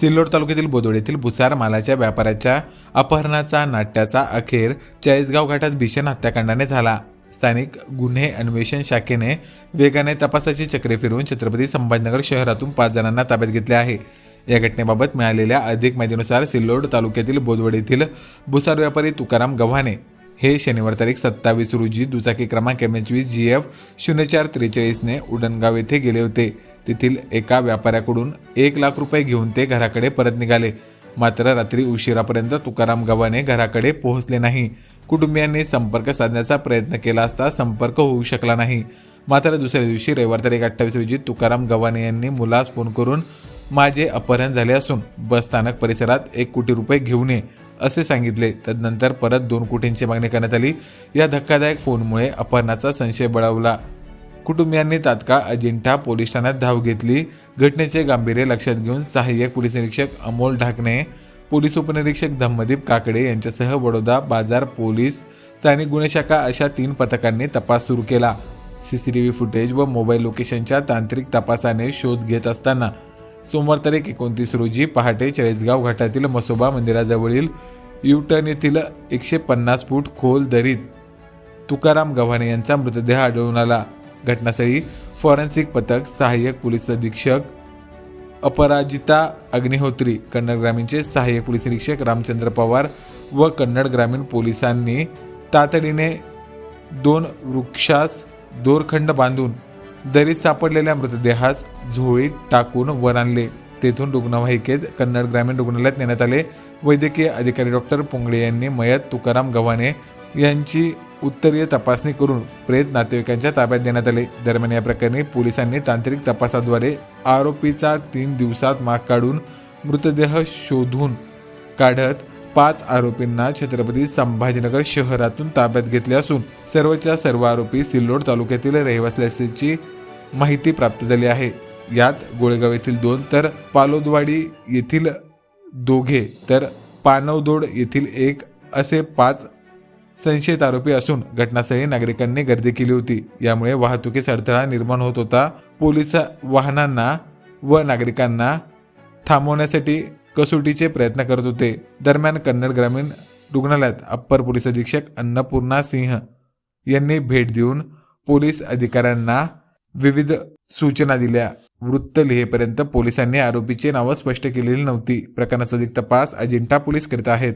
सिल्लोड तालुक्यातील बोदोड येथील भुसार मालाच्या व्यापाऱ्याच्या अपहरणाचा नाट्याचा अखेर चाळीसगाव घाटात भीषण हत्याकांडाने झाला. स्थानिक गुन्हे अन्वेषण शाखेने वेगाने तपासाची चक्रे फिरवून छत्रपती संभाजीनगर शहरातून पाच जणांना ताब्यात घेतले आहे. या घटनेबाबत मिळालेल्या अधिक माहितीनुसार सिल्लोड तालुक्यातील बोदवड येथील भुसार व्यापारी तुकाराम गव्हाणे हे शनिवार तारीख सत्तावीस रोजी दुचाकी क्रमांक एम एच वीस जी एफ शून्य चार त्रेचाळीसने उडणगाव येथे गेले होते. तेथील एका व्यापाऱ्याकडून एक लाख रुपये घेऊन ते घराकडे परत निघाले. मात्र रात्री उशिरापर्यंत तुकाराम गव्हाणे घराकडे पोहोचले नाही. कुटुंबियांनी संपर्क साधण्याचा प्रयत्न केला असता संपर्क होऊ शकला नाही. मात्र दुसऱ्या दिवशी रविवार तारीख अठ्ठावीस रोजी तुकाराम गव्हाणे यांनी मुलास फोन करून माझे अपहरण झाले असून बस स्थानक परिसरात एक कोटी रुपये घेऊन ये असे सांगितले. तदनंतर परत दोन कोटींची मागणी करण्यात आली. या धक्कादायक फोनमुळे अपहरणाचा संशय बळावला. कुटुंबियांनी तात्काळ अजिंठा पोलीस ठाण्यात धाव घेतली. घटनेचे गांभीर्य लक्षात घेऊन सहाय्यक पोलीस निरीक्षक अमोल ढाकणे पोलीस उपनिरीक्षक धम्मदीप काकडे यांच्यासह बडोदा बाजार पोलीस स्थानिक गुन्हे शाखा अशा तीन पथकांनी तपास सुरू केला. सीसीटीव्ही फुटेज व मोबाईल लोकेशनच्या तांत्रिक तपासाने शोध घेत असताना सोमवार तारीख एकोणतीस रोजी पहाटे चाळीसगाव घाटातील मसोबा मंदिराजवळील युटर्न येथील एकशे पन्नास फूट खोल दरीत तुकाराम गव्हाणे यांचा मृतदेह आढळून आला. घटनास्थळी फॉरेन्सिक पथक सहाय्यक पोलीस अधीक्षक अपराजिता अग्निहोत्री कन्नड ग्रामीणचे सहाय्यक पोलीस निरीक्षक रामचंद्र पवार व कन्नड ग्रामीण पोलिसांनी तातडीने दोन वृक्षास दोरखंड बांधून दरीत सापडलेल्या मृतदेहास झोळीत टाकून वर आणले. तेथून रुग्णवाहिकेत कन्नड ग्रामीण रुग्णालयात नेण्यात आले. वैद्यकीय अधिकारी डॉक्टर पुंगळे यांनी मयत तुकाराम गव्हाणे यांची उत्तरीय तपासणी करून प्रेत नातेवाईकांच्या ताब्यात देण्यात आले. दरम्यान या प्रकरणी पोलिसांनी तांत्रिक तपासाद्वारे आरोपीचा तीन दिवसात माग काढून मृतदेह शोधून काढत पाच आरोपींना छत्रपती संभाजीनगर शहरातून ताब्यात घेतले असून सर्वच्या सर्व आरोपी सिल्लोड तालुक्यातील रहिवासी असल्याची माहिती प्राप्त झाली आहे. यात गोळेगाव येथील दोन तर पालोदवाडी येथील दोघे तर पानवदोड येथील एक असे पाच संशयित आरोपी असून घटनास्थळी नागरिकांनी गर्दी केली होती. यामुळे वाहतुकीस अडथळा निर्माण होत होता. पोलीस वाहनांना व नागरिकांना थांबवण्यासाठी कसोटीचे प्रयत्न करत होते. दरम्यान कन्नड ग्रामीण रुग्णालयात अप्पर पोलीस अधीक्षक अन्नपूर्णा सिंह यांनी भेट देऊन पोलीस अधिकाऱ्यांना विविध सूचना दिल्या. वृत्त लिहेपर्यंत पोलिसांनी आरोपीचे नावं स्पष्ट केलेली नव्हती. प्रकरणाचा अधिक तपास अजिंठा पोलीस करीत आहेत.